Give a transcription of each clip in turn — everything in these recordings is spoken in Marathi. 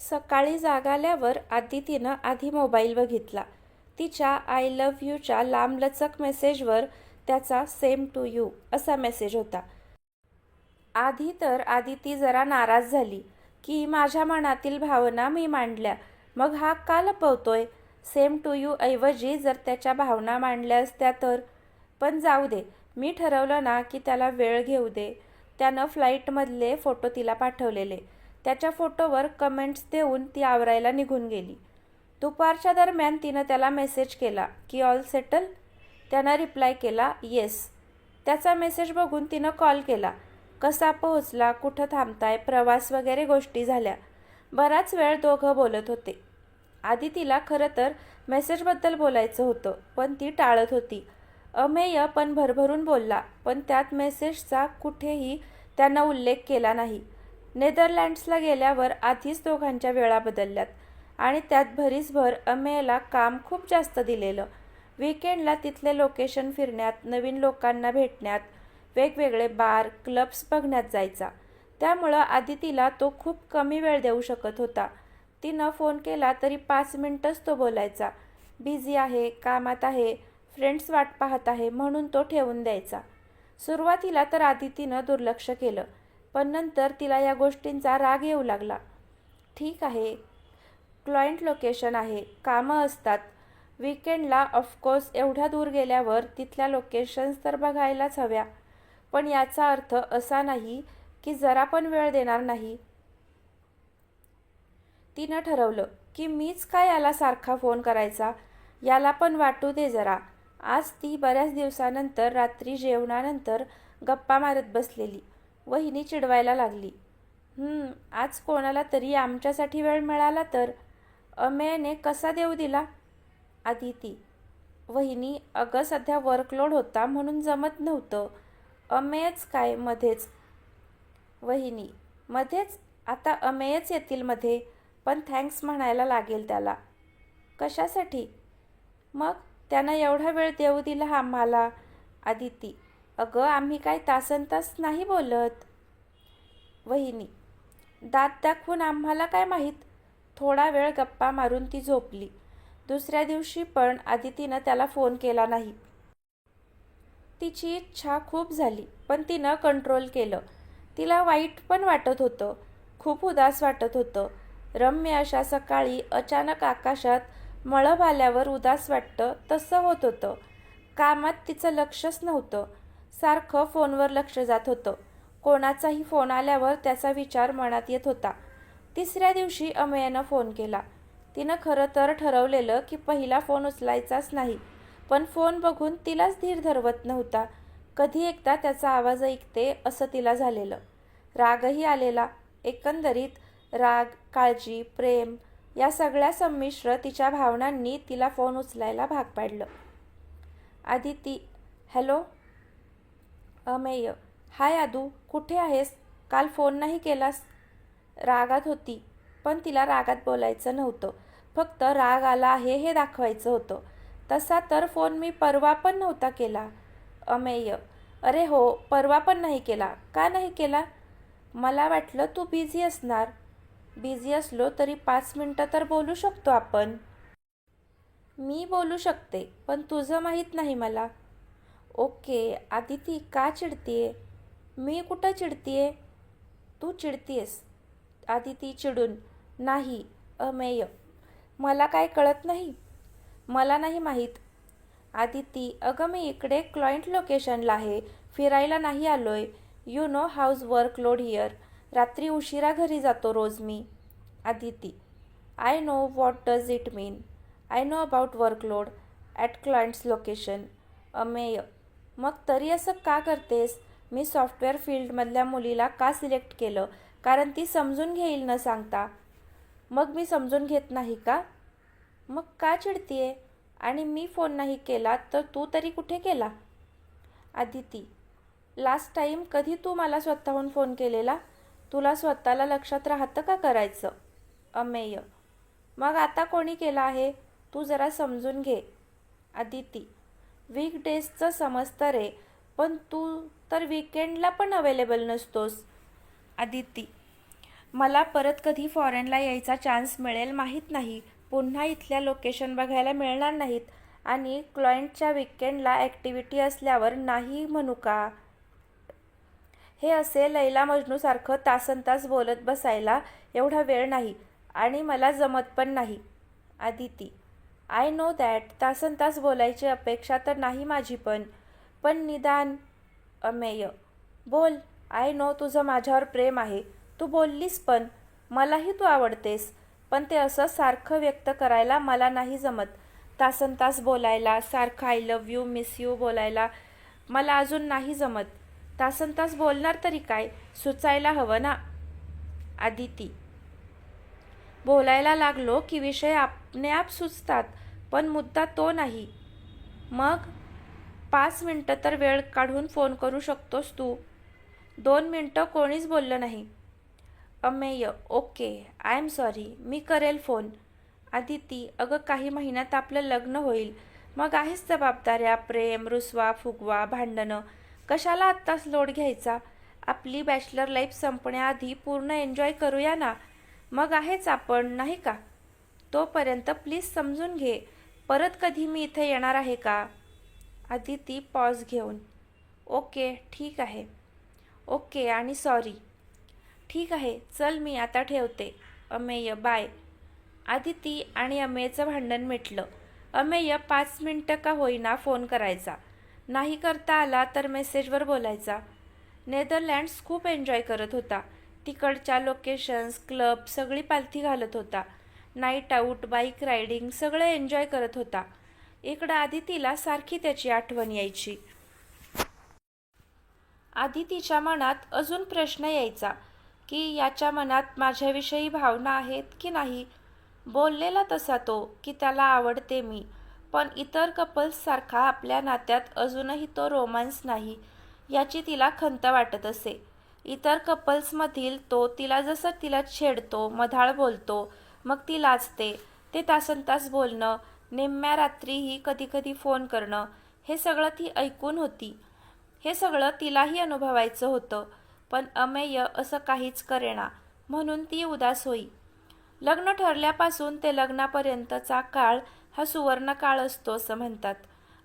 सकाळी जागाल्यावर आदितीनं आधी मोबाईल बघितला तिच्या आय लव्ह यूच्या लांबलचक मेसेजवर त्याचा सेम टू यू असा मेसेज होता. आधी तर आदिती जरा नाराज झाली की माझ्या मनातील भावना मी मांडल्या. मग हा का लपवतोय? सेम टू यू ऐवजी जर त्याच्या भावना मांडल्या असत्या तर? पण जाऊ दे मी ठरवलं ना की त्याला वेळ घेऊ दे. त्यानं फ्लाईटमधले फोटो तिला पाठवलेले. त्याच्या फोटोवर कमेंट्स देऊन ती आवरायला निघून गेली. दुपारच्या दरम्यान तिनं त्याला मेसेज केला की ऑल सेटल त्यानं रिप्लाय केला येस त्याचा मेसेज बघून तिनं कॉल केला कसा पोहोचला? कुठं थांबताय? प्रवास वगैरे गोष्टी झाल्या. बराच वेळ दोघं बोलत होते. आधी तिला खरं तर मेसेजबद्दल बोलायचं होतं पण ती टाळत होती. अमेय पण भरभरून बोलला पण त्यात मेसेजचा कुठेही त्यानं उल्लेख केला नाही. नेदरलँड्सला गेल्यावर आधीच दोघांच्या वेळा बदलल्यात आणि त्यात भरीसभर अमेयला काम खूप जास्त दिलेलं. विकेंडला तिथले लोकेशन फिरण्यात नवीन लोकांना भेटण्यात वेगवेगळे बार क्लब्स बघण्यात जायचा. त्यामुळं आदितीला तो खूप कमी वेळ देऊ शकत होता. तिनं फोन केला तरी पाच मिनटंच तो बोलायचा. बिझी आहे कामात आहे फ्रेंड्स वाट पाहत आहे म्हणून तो ठेवून द्यायचा. सुरुवातीला तर आदितीनं दुर्लक्ष केलं. पण नंतर तिला या गोष्टींचा राग येऊ लागला. ठीक आहे क्लायंट लोकेशन आहे कामं असतात. विकेंडला ऑफकोर्स एवढ्या दूर गेल्यावर तिथल्या लोकेशन्स तर बघायलाच हव्या. पण याचा अर्थ असा नाही की जरा पण वेळ देणार नाही. तिनं ठरवलं की मीच काय याला सारखा फोन करायचा? याला पण वाटू दे जरा. आज ती बऱ्याच दिवसानंतर रात्री जेवणानंतर गप्पा मारत बसलेली. वहिनी चिडवायला लागली. आज कोणाला तरी आमच्यासाठी वेळ मिळाला तर? अमेयने कसा देऊ दिला? आदिती वहिनी अगं सध्या वर्कलोड होता म्हणून जमत नव्हतं. अमेयच काय मध्येच? वहिनी मध्येच? आता अमेयच येतील मध्ये पण थँक्स म्हणायला लागेल त्याला. कशासाठी? मग त्यानं एवढा वेळ देऊ दिला आम्हाला आदिती अगं आम्ही काय तासन तास नाही बोलत. वहिनी दात दाखवून आम्हाला काय माहीत? थोडा वेळ गप्पा मारून ती झोपली. दुसऱ्या दिवशी पण आदितीनं त्याला फोन केला नाही. तिची इच्छा खूप झाली पण तिनं कंट्रोल केलं. तिला वाईट पण वाटत होतं खूप उदास वाटत होतं. रम्य अशा सकाळी अचानक आकाशात मळभ आल्यावर उदास वाटतं तसं होत होतं. कामात तिचं लक्षच नव्हतं. सारखं फोनवर लक्ष जात होतं. कोणाचाही फोन आल्यावर त्याचा विचार मनात येत होता. तिसऱ्या दिवशी अमेयानं फोन केला. तिनं खरं तर ठरवलेलं की पहिला फोन उचलायचाच नाही पण फोन बघून तिलाच धीर धरवत नव्हता. कधी एकदा त्याचा आवाज ऐकते असं तिला झालेलं. रागही आलेला. एकंदरीत राग काळजी प्रेम या सगळ्या संमिश्र तिच्या भावनांनी तिला फोन उचलायला भाग पाडलं. आदिती हॅलो? अमेय. हाय आदू कुठे आहेस? काल फोन नाही केलास? रागात होती पण तिला रागात बोलायचं नव्हतं. फक्त राग आला आहे हे दाखवायचं होतं. तसा तर फोन मी परवा पण नव्हता केला. अमेय. अरे हो परवा पण नाही केला. का नाही केला? मला वाटलं तू बिझी असणार. बिझी असलो तरी पाच मिनटं तर बोलू शकतो आपण. मी बोलू शकते पण तुझं माहीत नाही मला. ओके आदिती का चिडतीये? मी कुठं चिडतीये? तू चिडतीयस. आदिती चिडून नाही अमेय. मला काय कळत नाही? मला नाही माहीत. आदिती अगं मी इकडे क्लायंट लोकेशनला आहे फिरायला नाही आलोय. You know how's work load here रात्री उशिरा घरी जातो रोज मी. Aditi I know what does it mean I know about workload at clients location Amey मग तरी असं का करतेस? मी सॉफ्टवेअर फील्डमधल्या मुलीला का सिलेक्ट केलं? कारण ती समजून घेईल न सांगता. मग मी समजून घेत नाही का? मग का चिडतीये? आणि मी फोन नाही केला तर तू तरी कुठे केला आदिती लास्ट टाईम कधी तू मला स्वतःहून फोन केलेला? तुला स्वतःला लक्षात राहतं का करायचं? अमेय मग आता कोणी केला आहे? तू जरा समजून घे. आदिती वीकडेजचं समजतं रे. पण तू तर विकेंडला पण अवेलेबल नसतोस. आदिती मला परत कधी फॉरेनला यायचा चान्स मिळेल माहीत नाही. पुन्हा इथल्या लोकेशन बघायला मिळणार नाहीत. आणि क्लायंटच्या विकेंडला ॲक्टिव्हिटी असल्यावर नाही म्हणू का? हे असे लैला मजनूसारखं तासनतास बोलत बसायला एवढा वेळ नाही आणि मला जमत पण नाही. आदिती आय नो दॅट तासनतास बोलायची अपेक्षा तर नाही माझी पण. पण निदान अमेय बोल. आय नो तुझं माझ्यावर प्रेम आहे. तू बोललीस पण. मलाही तू आवडतेस. पण ते असं सारखं व्यक्त करायला मला नाही जमत. तासन तास बोलायला सारखं I love you miss you बोलायला मला अजून नाही जमत. तासन तास बोलणार तरी काय? सुचायला हवं ना? आदिती. बोलायला लागलो की विषय आपणेआप सुचतात पण मुद्दा तो नाही. मग पाच मिनटं तर वेळ काढून फोन करू शकतोस तू. दोन मिनटं कोणीच बोललं नाही. Amey okay I am sorry मी करेल फोन. आदिती अगं काही महिन्यात आपलं लग्न होईल. मग आहेच जबाबदाऱ्या प्रेम रुसवा फुगवा भांडणं. कशाला आत्ताच लोड घ्यायचा? आपली बॅचलर लाईफ संपण्याआधी पूर्ण एन्जॉय करूया ना? मग आहेच आपण नाही का? तोपर्यंत प्लीज समजून घे परत कधी मी इथे येणार आहे का? आदिती पॉज घेऊन ओके ठीक आहे. ओके आणि सॉरी ठीक आहे चल मी आता ठेवते. अमेय बाय आदिती आणि अमेयचं भांडण मिटलं. अमेय पाच मिनटं का होईना फोन करायचा. नाही करता आला तर मेसेजवर बोलायचा. नेदरलँड्स खूप एन्जॉय करत होता. तिकडच्या लोकेशन्स क्लब सगळी पालथी घालत होता. नाईट आऊट बाईक रायडिंग सगळं एन्जॉय करत होता. इकडं आदितीला सारखी त्याची आठवण यायची. आदितीच्या मनात अजून प्रश्न यायचा की याच्या मनात माझ्याविषयी भावना आहेत की नाही? बोललेला तसा तो की त्याला आवडते मी. पण इतर कपल्ससारखा आपल्या नात्यात अजूनही तो रोमांस नाही याची तिला खंत वाटत असे. इतर कपल्समधील तो तिला जसं तिला छेडतो मधाळ बोलतो मग ती लाजते. ते तासनतास बोलणं निम्म्या रात्रीही कधीकधी फोन करणं हे सगळं ती ऐकून होती. हे सगळं तिलाही अनुभवायचं होतं पण अमेय असं काहीच करेना म्हणून ती उदास होई. लग्न ठरल्यापासून ते लग्नापर्यंतचा काळ हा सुवर्ण काळ असतो असं म्हणतात.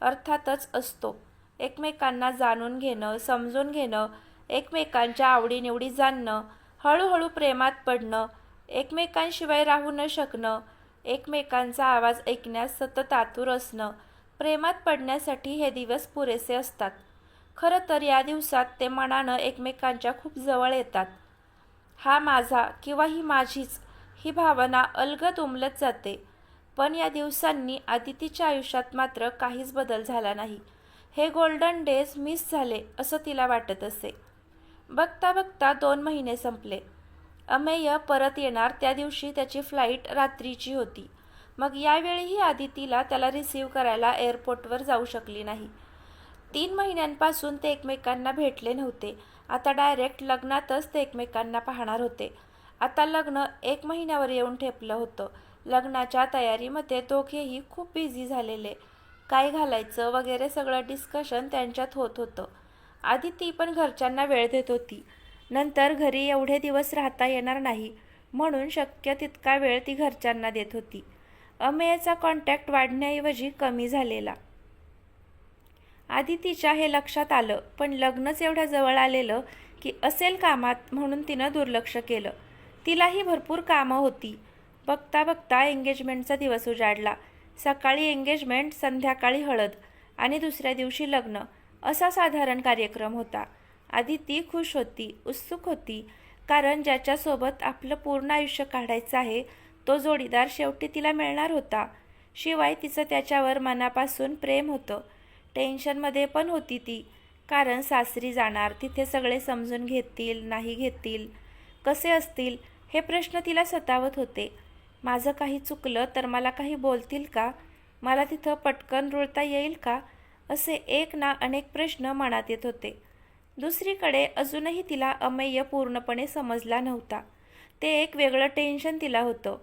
अर्थातच असतो. एकमेकांना जाणून घेणं समजून घेणं एकमेकांच्या आवडीनिवडी जाणणं हळूहळू प्रेमात पडणं एकमेकांशिवाय राहू न शकणं एकमेकांचा आवाज ऐकण्यास सतत आतुर असणं प्रेमात पडण्यासाठी हे दिवस पुरेसे असतात. खरं तर या दिवसात ते मनानं एकमेकांच्या खूप जवळ येतात. हा माझा किंवा ही माझीच ही भावना अलगत उमलत जाते. पण या दिवसांनी आदितीच्या आयुष्यात मात्र काहीच बदल झाला नाही. हे गोल्डन डेज मिस झाले असं तिला वाटत असे. बघता बघता दोन महिने संपले. अमेय परत येणार त्या दिवशी त्याची फ्लाईट रात्रीची होती. मग यावेळीही आदितीला त्याला रिसीव्ह करायला एअरपोर्टवर जाऊ शकली नाही. तीन महिन्यांपासून ते एकमेकांना भेटले नव्हते. आता डायरेक्ट लग्नातच ते एकमेकांना पाहणार होते. आता लग्न एक महिन्यावर येऊन ठेपलं होतं. लग्नाच्या तयारीमध्ये दोघेही खूप बिझी झालेले. काय घालायचं वगैरे सगळं डिस्कशन त्यांच्यात होत होतं. आधी ती पण घरच्यांना वेळ देत होती. नंतर घरी एवढे दिवस राहता येणार नाही म्हणून शक्य तितका वेळ ती घरच्यांना देत होती. अमेयचा कॉन्टॅक्ट वाढण्याऐवजी कमी झालेला. आदितीच्या हे लक्षात आलं पण लग्नच एवढ्या जवळ आलेलं की असेल कामात म्हणून तिनं दुर्लक्ष केलं. तिलाही भरपूर कामं होती. बघता बघता एंगेजमेंटचा दिवस उजाडला. सकाळी एंगेजमेंट संध्याकाळी हळद आणि दुसऱ्या दिवशी लग्न. असा साधारण कार्यक्रम होता. आधी ती खुश होती उत्सुक होती कारण ज्याच्यासोबत आपलं पूर्ण आयुष्य काढायचं आहे तो जोडीदार शेवटी तिला मिळणार होता. शिवाय तिचं त्याच्यावर मनापासून प्रेम होतं. टेन्शनमध्ये पण होती ती कारण सासरी जाणार तिथे सगळे समजून घेतील नाही घेतील कसे असतील हे प्रश्न तिला सतावत होते. माझं काही चुकलं तर मला काही बोलतील का? मला तिथं पटकन रुळता येईल का? असे एक ना अनेक प्रश्न मनात येत होते. दुसरीकडे अजूनही तिला अमेय पूर्णपणे समजला नव्हता. ते एक वेगळं टेन्शन तिला होतं.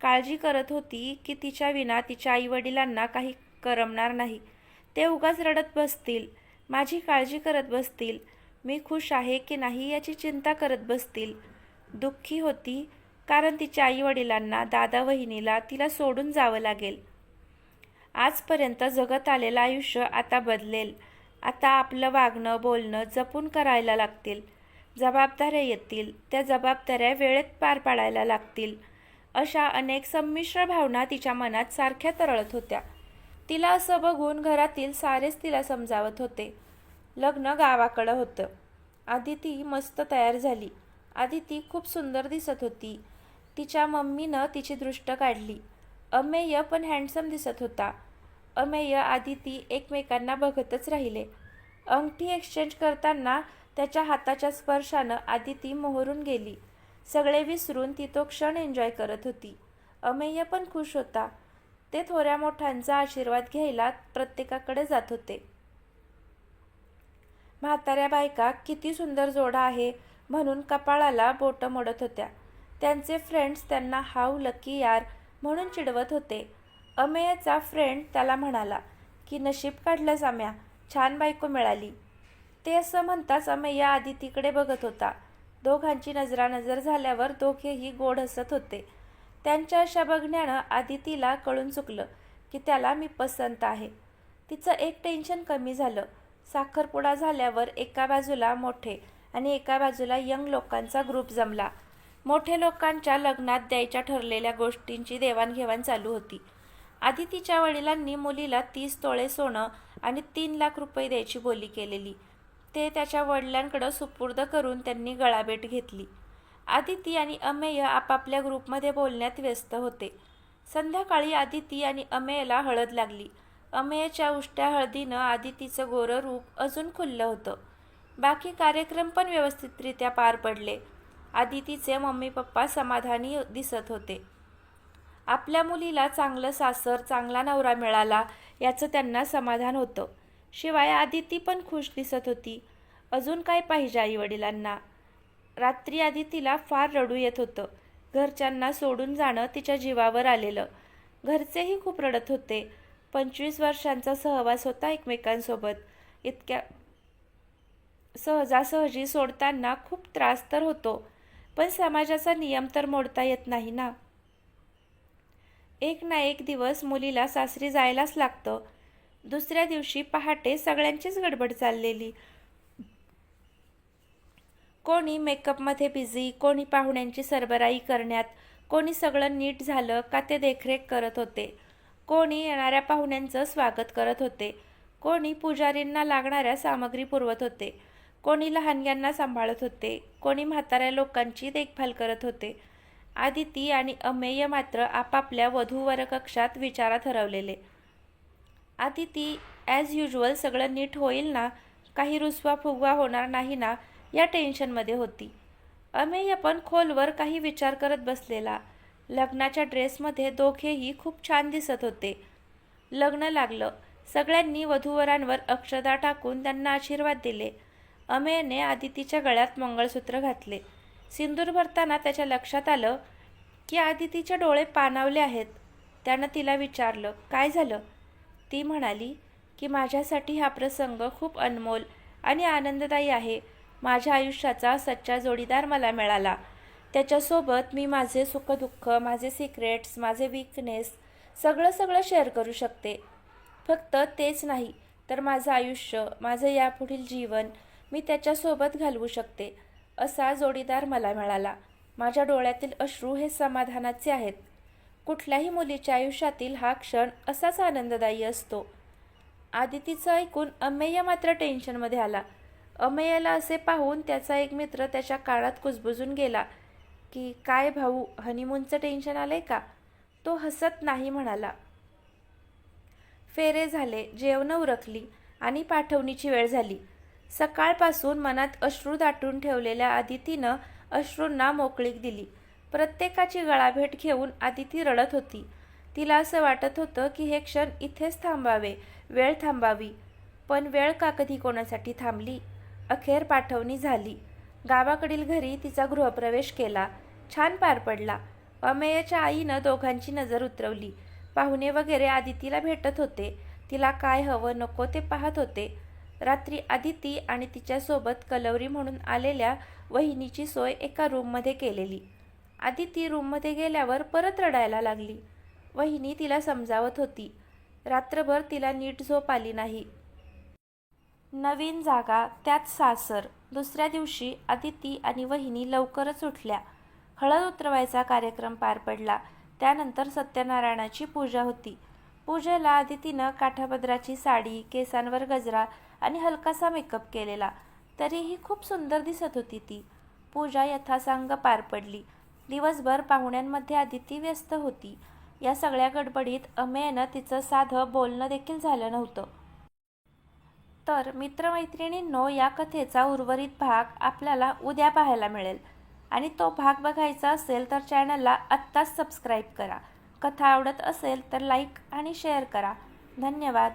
काळजी करत होती की तिच्या विना तिच्या आईवडिलांना काही करमणार नाही. ते उगाच रडत बसतील. माझी काळजी करत बसतील. मी खुश आहे की नाही याची चिंता करत बसतील. दुःखी होती कारण तिच्या आईवडिलांना दादा वहिनीला तिला सोडून जावं लागेल. आजपर्यंत जगत आलेलं आयुष्य आता बदलेल. आता आपलं वागणं बोलणं जपून करायला लागतील. जबाबदाऱ्या येतील. त्या जबाबदाऱ्या वेळेत पार पाडायला लागतील. अशा अनेक संमिश्र भावना तिच्या मनात सारख्या तरळत होत्या. तिला असं बघून घरातील सारेच तिला समजावत होते. लग्न गावाकडं होतं. आदिती मस्त तयार झाली. आदिती खूप सुंदर दिसत होती. तिच्या मम्मीनं तिची दृष्ट काढली. अमेय पण हँडसम दिसत होता. अमेय आदिती एकमेकांना बघतच राहिले. अंगठी एक्सचेंज करताना त्याच्या हाताच्या स्पर्शानं आदिती मोहरून गेली. सगळे विसरून ती तो क्षण एन्जॉय करत होती. अमेय पण खुश होता. ते थोड्या मोठ्यांचा आशीर्वाद घ्यायला प्रत्येकाकडे जात होते. म्हाताऱ्या बायका किती सुंदर जोडा आहे म्हणून कपाळाला बोटं मोडत होत्या. त्यांचे फ्रेंड्स त्यांना हाव लकी यार म्हणून चिडवत होते. अमेयचा फ्रेंड त्याला म्हणाला की नशीब काढलं साम्या छान बायको मिळाली. ते असं म्हणताच अमेय आदितीकडे बघत होता. दोघांची नजरानजर झाल्यावर दोघेही गोड हसत होते. त्यांच्या अशा बघण्यानं आदितीला कळून चुकलं की त्याला मी पसंत आहे. तिचं एक टेन्शन कमी झालं. साखरपुडा झाल्यावर एका बाजूला मोठे आणि एका बाजूला यंग लोकांचा ग्रुप जमला. मोठे लोकांच्या लग्नात द्यायच्या ठरलेल्या गोष्टींची देवाणघेवाण चालू होती. आदितीच्या वडिलांनी मुलीला तीस तोळे सोनं आणि तीन लाख रुपये द्यायची बोली केलेली. ते त्याच्या वडिलांकडं सुपूर्द करून त्यांनी गळाभेट घेतली. आदिती आणि अमेय आपापल्या ग्रुपमध्ये बोलण्यात व्यस्त होते. संध्याकाळी आदिती आणि अमेयला हळद लागली. अमेयच्या उष्ट्या हळदीनं आदितीचं गोरं रूप अजून खुललं होतं. बाकी कार्यक्रम पण व्यवस्थितरित्या पार पडले. आदितीचे मम्मी पप्पा समाधानी दिसत होते. आपल्या मुलीला चांगलं सासर चांगला नवरा मिळाला याचं त्यांना समाधान होतं. शिवाय आदिती पण खुश दिसत होती. अजून काय पाहिजे आई वडिलांना रात्री आदितीला फार रडू येत होतं. घरच्यांना सोडून जाणं तिच्या जीवावर आलेलं. घरचेही खूप रडत होते. पंचवीस वर्षांचा सहवास होता एकमेकांसोबत. इतक्या सहजासहजी सोडताना खूप त्रास तर होतो. पण समाजाचा नियम तर मोडता येत नाही ना? एक ना एक दिवस मुलीला सासरी जायलाच लागतं. दुसऱ्या दिवशी पहाटे सगळ्यांचीच गडबड चाललेली. कोणी मेकअपमध्ये बिझी कोणी पाहुण्यांची सरबराई करण्यात कोणी सगळं नीट झालं का ते देखरेख करत होते. कोणी येणाऱ्या पाहुण्यांचं स्वागत करत होते. कोणी पुजारींना लागणाऱ्या सामग्री पुरवत होते. कोणी लहानग्यांना सांभाळत होते. कोणी म्हाताऱ्या लोकांची देखभाल करत होते. आदिती आणि अमेय मात्र आपापल्या वधूवर कक्षात विचारात हरवलेले आदिती ॲज युजल सगळं नीट होईल ना? काही रुसवा फुगवा होणार नाही ना? या टेन्शनमध्ये होती. अमेय पण खोलवर काही विचार करत बसलेला. लग्नाच्या ड्रेसमध्ये दोघेही खूप छान दिसत होते. लग्न लागलं. सगळ्यांनी वधूवरांवर अक्षदा टाकून त्यांना आशीर्वाद दिले. अमेयने आदितीच्या गळ्यात मंगळसूत्र घातले. सिंदूर भरताना त्याच्या लक्षात आलं की आदितीचे डोळे पाणावले आहेत. त्यानं तिला विचारलं काय झालं? ती म्हणाली की माझ्यासाठी हा प्रसंग खूप अनमोल आणि आनंददायी आहे. माझ्या आयुष्याचा सच्चा जोडीदार मला मिळाला. त्याच्यासोबत मी माझे सुखदुःख माझे सिक्रेट्स माझे विकनेस सगळं सगळं शेअर करू शकते. फक्त तेच नाही तर माझं आयुष्य माझं यापुढील जीवन मी त्याच्यासोबत घालवू शकते. असा जोडीदार मला मिळाला. माझ्या डोळ्यातील अश्रू हे समाधानाचे आहेत. कुठल्याही मुलीच्या आयुष्यातील हा क्षण असाच आनंददायी असतो. आदितीचं ऐकून अमेय मात्र टेन्शनमध्ये आला. अमेयाला असे पाहून त्याचा एक मित्र त्याच्या काळात कुजबुजून गेला की काय भाऊ हनीमूनचं टेन्शन आलंय का? तो हसत नाही म्हणाला. फेरे झाले जेवणं उरकली आणि पाठवणीची वेळ झाली. सकाळपासून मनात अश्रू दाटून ठेवलेल्या आदितीनं अश्रूंना मोकळीक दिली. प्रत्येकाची गळाभेट घेऊन आदिती रडत होती. तिला असं वाटत होतं की हे क्षण इथेच थांबावे वेळ थांबावी. पण वेळ का कधी कोणासाठी थांबली? अखेर पाठवणी झाली. गावाकडील घरी तिचा गृहप्रवेश केला. छान पार पडला. अमेयच्या आईनं दोघांची नजर उतरवली. पाहुणे वगैरे आदितीला भेटत होते. तिला काय हवं नको ते पाहत होते. रात्री आदिती आणि तिच्यासोबत कलवरी म्हणून आलेल्या वहिनीची सोय एका रूममध्ये केलेली. आदिती रूममध्ये गेल्यावर परत रडायला लागली. वहिनी तिला समजावत होती. रात्रभर तिला नीट झोप आली नाही. नवीन जागा त्यात सासर. दुसऱ्या दिवशी आदिती आणि वहिनी लवकरच उठल्या. हळद उतरवायचा कार्यक्रम पार पडला. त्यानंतर सत्यनारायणाची पूजा होती. पूजेला आदितीनं काठापदराची साडी केसांवर गजरा आणि हलकासा मेकअप केलेला. तरीही खूप सुंदर दिसत होती ती. पूजा यथासांग पार पडली. दिवसभर पाहुण्यांमध्ये आदिती व्यस्त होती. या सगळ्या गडबडीत अमेयनं तिचं साधं बोलणं देखील झालं नव्हतं. तर मित्रमैत्रिणींनो या कथेचा उर्वरित भाग आपल्याला उद्या पाहायला मिळेल. आणि तो भाग बघायचा असेल तर चॅनलला आत्ताच सबस्क्राईब करा. कथा आवडत असेल तर लाईक आणि शेअर करा. धन्यवाद.